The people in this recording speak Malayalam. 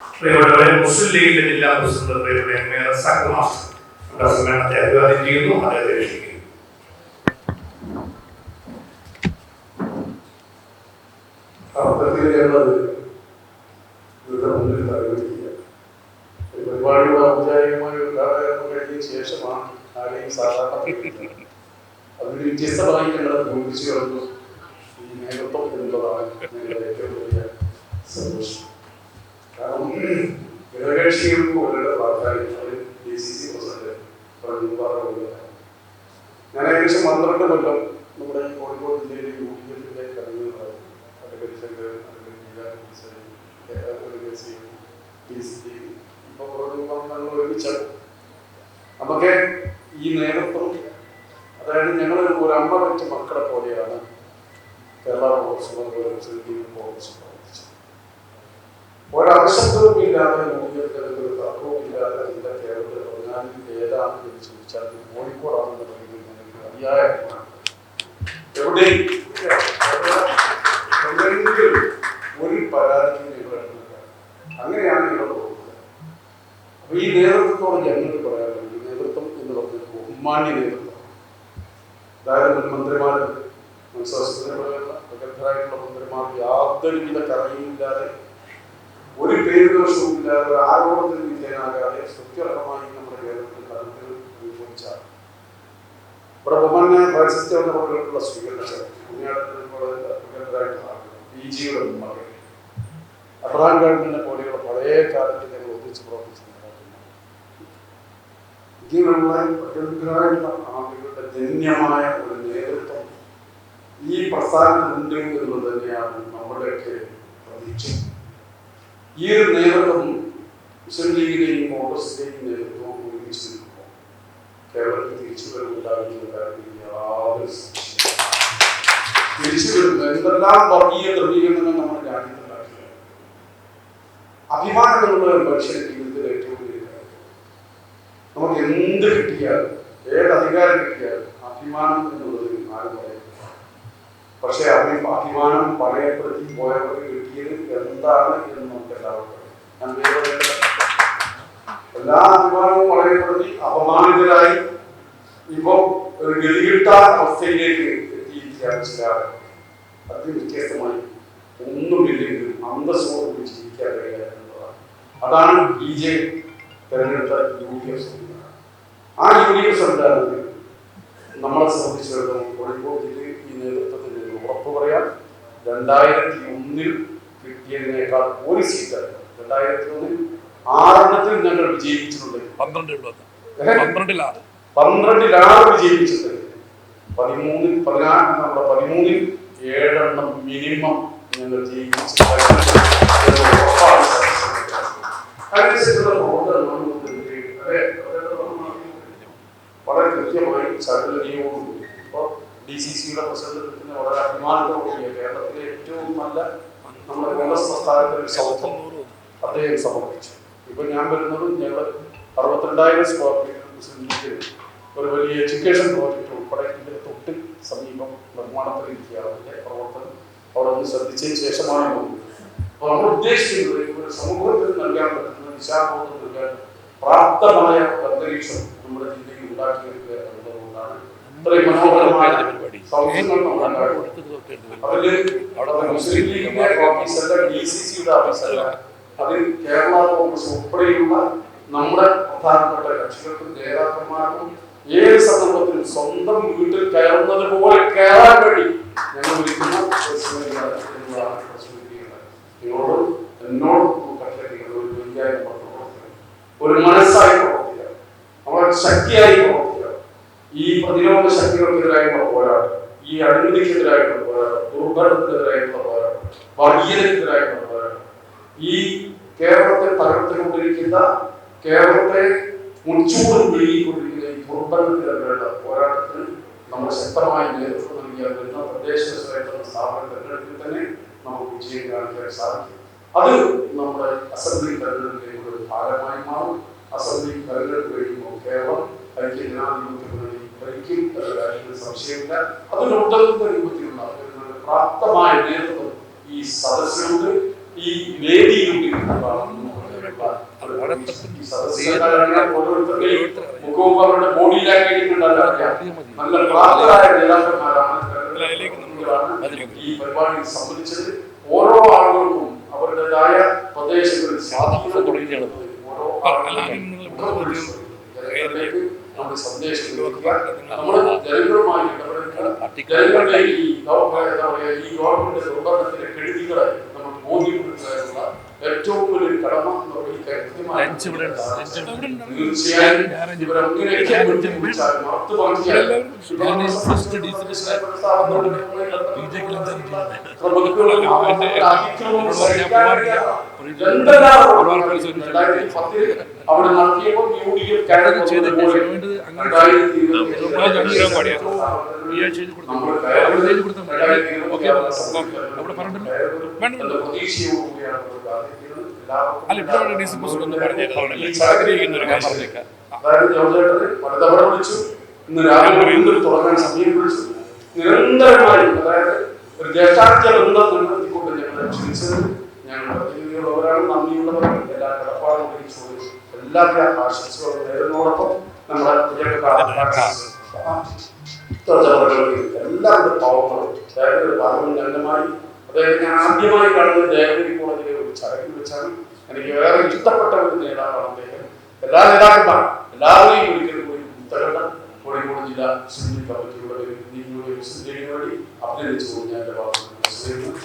പ്രിയപ്പെട്ടവരെ മുസ്ലിം ലീഗിന്റെ ജില്ലാ പ്രസിഡന്റ് പ്രിയപ്പെട്ട എം എ റസാഖ് മാസ്റ്റർ ഇവിടെ സമ്മേളനത്തെ അഭിവാദ്യം ചെയ്യുന്നു. അദ്ദേഹത്തെ തലവെക്കുക പരിപാടിയുടെ ഔപചാരികമായ ഉദ്ഘാടനം കഴിഞ്ഞ ശേഷമാണ് ആരെയും സാധാരണ അതിന് വ്യത്യസ്തമായി ഞങ്ങൾ ബോധിച്ചു കളഞ്ഞു ഈ നേതൃത്വം എന്നുള്ളതാണ് ഞങ്ങളുടെ ഏറ്റവും വലിയ സന്തോഷം. പറഞ്ഞ ഞാൻ ഏകദേശം പന്ത്രണ്ട് കൊല്ലം നമ്മുടെ കോഴിക്കോട് ജില്ലയിലെ യു ഡി എഫിന്റെ ഒരുമിച്ചാണ്. നമുക്ക് ഈ നേതൃത്വം അതായത് ഞങ്ങൾ ഒരു അമ്മ വെച്ച മക്കളെ പോലെയാണ് കേരള കോൺഗ്രസ് ഇല്ലാതെ മൂല്യത്തിലും ഒരു തർക്കവും ഇല്ലാതെ നമ്മുടെ കേരളത്തിൽ പതിനാലിൽ ഏതാണ് ചോദിച്ചാൽ കോഴിക്കോടാണെന്ന് പറയുന്നത് ഞങ്ങൾക്ക് അതിയായ. എവിടെയും എവിടെയെങ്കിലും ഒരു പരാതിയും ഞങ്ങൾ എടുക്കുന്നില്ല അങ്ങനെയാണ് ഈ നേതൃത്വത്തോട് ഞങ്ങൾക്ക് ഈ നേതൃത്വം എന്ന് പറഞ്ഞത് ബഹുമാന്യ നേതൃത്വം. അതായത് മുൻ മന്ത്രിമാർ മനസ്സാസ്ത്രങ്ങളുള്ള പ്രഗത്ഭരായിട്ടുള്ള മന്ത്രിമാർ യാതൊരുവിധ കറയുമില്ലാതെ ഒരു പേര് ദോഷവും ഇല്ലാതെ ആരോപണത്തിന് വിധേയനാകാതെ സത്യമായി നമ്മുടെ കേരളത്തിൽ ഭരണത്തിൽ ഉപയോഗിച്ചാണ് ഇവിടെ ബഹുമാന്യ പ്രശസ്തി വന്നപ്പോഴുള്ള സ്വീകരണം പ്രഗത്ഭരായിട്ടുള്ള പി ജിയുടെ മകൻ അബ്രഹാം ഗവൺമെന്റിനെ പോലെയുള്ള പഴയ കാലത്ത് ഞങ്ങൾ ഒന്നിച്ച് പ്രവർത്തിച്ചു ആളുകളുടെ ധന്യമായ ഒരു നേതൃത്വം ഈ പ്രസ്ഥാനത്തിനുണ്ട് എന്നുള്ളത് തന്നെയാണ് നമ്മുടെയൊക്കെ പ്രതീക്ഷ ഈ ഒരു നേതൃത്വം മുസ്ലിം ലീഗിന്റെയും കോൺഗ്രസിന്റെയും നേതൃത്വം ഒരുമിച്ച് നിൽക്കുമ്പോൾ കേരളത്തിൽ തിരിച്ചു വരുന്നുണ്ടാകുന്ന കാര്യത്തിൽ. തിരിച്ചു വരുന്നത് എന്തെല്ലാം വർഗീയ ക്രമീകരണങ്ങൾ നമ്മുടെ രാജ്യത്തുണ്ടാക്കില്ല അഭിമാനം ഒരു മനുഷ്യന്റെ ജീവിതത്തിൽ ഏറ്റവും വലിയ കാര്യം. നമുക്ക് എന്ത് കിട്ടിയാലും ഏത് അധികാരം കിട്ടിയാലും അഭിമാനം എന്നുള്ളത് ആരും പക്ഷെ അതിൽ അഭിമാനം പറയപ്പെടുത്തി പോയവർക്ക് കിട്ടിയത് എന്താണ് എന്ന് നമുക്ക് എല്ലാവർക്കും. എല്ലാ അഭിമാനവും പറയപ്പെടുത്തി അപമാനിതരായി ഇപ്പൊ ഒരു ഗതികിട്ട അവസ്ഥയിലേക്ക് എത്തിയിരിക്കുകയാണ് ചില. അതിന് വ്യത്യസ്തമായി ഒന്നുമില്ലെങ്കിലും അന്തസ്സോട് ജീവിക്കാൻ കഴിയുക എന്നുള്ളതാണ് അതാണ് ബി ജെ തെരഞ്ഞെടുത്ത യു ഡി എഫ് സംവിധാനം ആ യു ഡി എഫ് സംവിധാനത്തിൽ നമ്മളെ സംബന്ധിച്ചിടത്തോളം കോഴിക്കോട് ജില്ലയിൽ ഈ നിന്ന് ഉറപ്പ് പറയാം രണ്ടായിരത്തി ഒന്നിൽ കിട്ടിയതിനേക്കാൾ ഒരു സീറ്റ് രണ്ടായിരത്തി ഒന്നിൽ ആറെണ്ണത്തിൽ ഞങ്ങൾ വിജയിച്ചിട്ടുണ്ട് പന്ത്രണ്ടിൽ പന്ത്രണ്ടിൽ ആറ്. വിജയിച്ചിട്ടുണ്ട് പതിമൂന്നിൽ പതിനാറ് നമ്മുടെ പതിമൂന്നിൽ ഏഴെണ്ണം മിനിമം ഞങ്ങൾ ജയിച്ചിട്ടുണ്ട് വളരെ കൃത്യമായി ചടുലതയോടുകൂടി ഡി സി സിയുടെ പ്രസിഡന്റ് വളരെ അഭിമാനത്തോടുകൂടിയ കേരളത്തിലെ ഏറ്റവും നല്ല നമ്മുടെ കോൺഗ്രസ് പ്രസ്ഥാനത്തിന്റെ ഒരു സൗത്വം അദ്ദേഹം സമർപ്പിച്ചു. ഇപ്പൊ ഞാൻ വരുന്നത് ഞങ്ങൾ അറുപത്തിരണ്ടായിരം സ്ക്വയർ ഫീറ്റ് മുസ്ലിം ഒരു വലിയ എഡ്യൂക്കേഷൻ പ്രോജക്റ്റ് ഉൾപ്പെടെ ഇതിന്റെ തൊട്ട് സമീപം നിർമ്മാണത്തിലിരിക്കുകയാണ് അതിന്റെ പ്രവർത്തനം അവിടെ ഒന്ന് ശ്രദ്ധിച്ചതിന് ശേഷമാണ് അപ്പോൾ നമ്മൾ ഉദ്ദേശിക്കുന്നത് ഒരു സമൂഹത്തിൽ നൽകാൻ പറ്റുന്ന ദിശാബോധം നൽകാൻ പ്രാപ്തമായ അന്തരീക്ഷം നമ്മുടെ ജില്ലയിൽ ഉണ്ടാക്കിയെടുക്കുക എന്നുള്ളതുകൊണ്ടാണ് ഇത്രയും മനോഹരമായ അതിൽ നമ്മുടെ പ്രധാനപ്പെട്ട കക്ഷികൾക്കും നേതാക്കന്മാർക്കും ഏത് സന്ദർഭത്തിലും സ്വന്തം വീട്ടിൽ കയറുന്നത് പോലെ കയറാൻ വേണ്ടി ഞങ്ങൾ വിളിക്കുന്ന. നിങ്ങളോട് എന്നോട് ഒരു ഒരു മനസ്സായി പ്രവർത്തിക്കുക നമ്മൾ ശക്തിയായി പ്രവർത്തിക്കുക ഈ പ്രതിരോധ ശക്തികൾക്കെതിരായുള്ള പോരാട്ടം ഈ അഴിമതിക്കെതിരായിട്ടുള്ള പോരാട്ടം ദുർഭരണത്തിനെതിരായിട്ടുള്ള പോരാട്ടം വർഗീയതക്കെതിരായിട്ടുള്ള പോരാട്ടം ഈ കേരളത്തെ തകർത്തുകൊണ്ടിരിക്കുന്ന കേരളത്തെ മുച്ചൂടും വിഴുകിക്കൊണ്ടിരിക്കുന്ന ഈ ദുർബലത്തിനെതിരെയുള്ള പോരാട്ടത്തിന് നമ്മൾ ശക്തമായ നേതൃത്വം നൽകിയാൽ വരുന്ന തദ്ദേശ സ്വയംഭരണ സ്ഥാപന തെരഞ്ഞെടുപ്പിൽ തന്നെ നമുക്ക് വിജയം കാണിക്കാൻ സാധിക്കും. അത് നമ്മുടെ അസംബ്ലി തെരഞ്ഞെടുപ്പിലേക്ക് ഒരു ഭാഗമായി മാറും. അസംബ്ലി തെരഞ്ഞെടുപ്പ് കഴിയുമ്പോൾ കേരളം ഐക്യ ജനാധിപത്യ മുന്നണി ഭരിക്കും അതൊരു സംശയമില്ല. അതിനുണ്ടാകുന്ന രൂപത്തിലുള്ള പ്രാപ്തമായ നേതൃത്വം ഈ സദസ്സിലുണ്ട്. ഈ വേദിയിലുണ്ട് എന്നതാണ് നമുക്ക് സർക്കാരിനെ ഓരോരുത്തരുടെയും മുഖവും അവരുടെ ബോഡി ലാംഗ്വേജും നല്ല പ്രാപ്തരായ നേതാക്കന്മാരാണ് ഈ പരിപാടിയിൽ സംബന്ധിച്ചത്. ഓരോ ആളുകൾക്കും അവരുടേതായ പ്രദേശങ്ങളിൽ സ്വാധീനം തുടങ്ങിയാണ്. ഓരോ ആളുകളും നമ്മുടെ സന്ദേശം. നമ്മൾ ജനങ്ങളുമായി ജനങ്ങളുടെ ഈ എന്താ പറയുക, ഈ ഗവൺമെന്റ് നിർവഹണത്തിലെ കെടുതികളെ നമ്മൾ ബോധ്യപ്പെടുത്തുക ഏറ്റവും വലിയ കടമ തീർച്ചയായും നമ്മൾ അല്ല ഇവിടെ ഡി സി പ്രസിഡന്റ് ഒന്ന് പറഞ്ഞേക്കാം ഒരു കാര്യം പറഞ്ഞേക്കാം. അതായത് പലതവണ വിളിച്ചു. ഇന്ന് രാവിലെ വീണ്ടും തുടങ്ങാൻ സമയം വിളിച്ചു. നിരന്തരമായി അതായത് ഒരു ദേശാർത്ഥ്യ ബന്ധം നിലനിർത്തിക്കൊണ്ട് ഞങ്ങൾ ചികിത്സകൾ ഞങ്ങൾ എല്ലാ കടപ്പാടും തിരിച്ചു എല്ലാവരും ആശംസകളും നേരുന്നതോടൊപ്പം നമ്മുടെ എല്ലാവരുടെ പാവങ്ങളും അതായത് ഒരു പാവം ജനമായി അതായത് ഞാൻ ആദ്യമായി കാണുന്ന ജയഗിരി കോളേജിലെ ഒരു ചടങ്ങിൽ വെച്ചാണ്. എനിക്ക് വേറെ ഇഷ്ടപ്പെട്ട ഒരു നേതാവാണ് അദ്ദേഹം. എല്ലാ നേതാക്കന്മാരും എല്ലാവരെയും ഒരിക്കലും ഒരു ഉത്തരണ്ട കോഴിക്കോട് ജില്ല സിന്ധി കമ്മിറ്റിയുടെ മിസ്സസ് രേണുവഴി അഭിനന്ദിച്ചുകൊണ്ട് ഞാൻ എൻ്റെ വാക്കുകൾ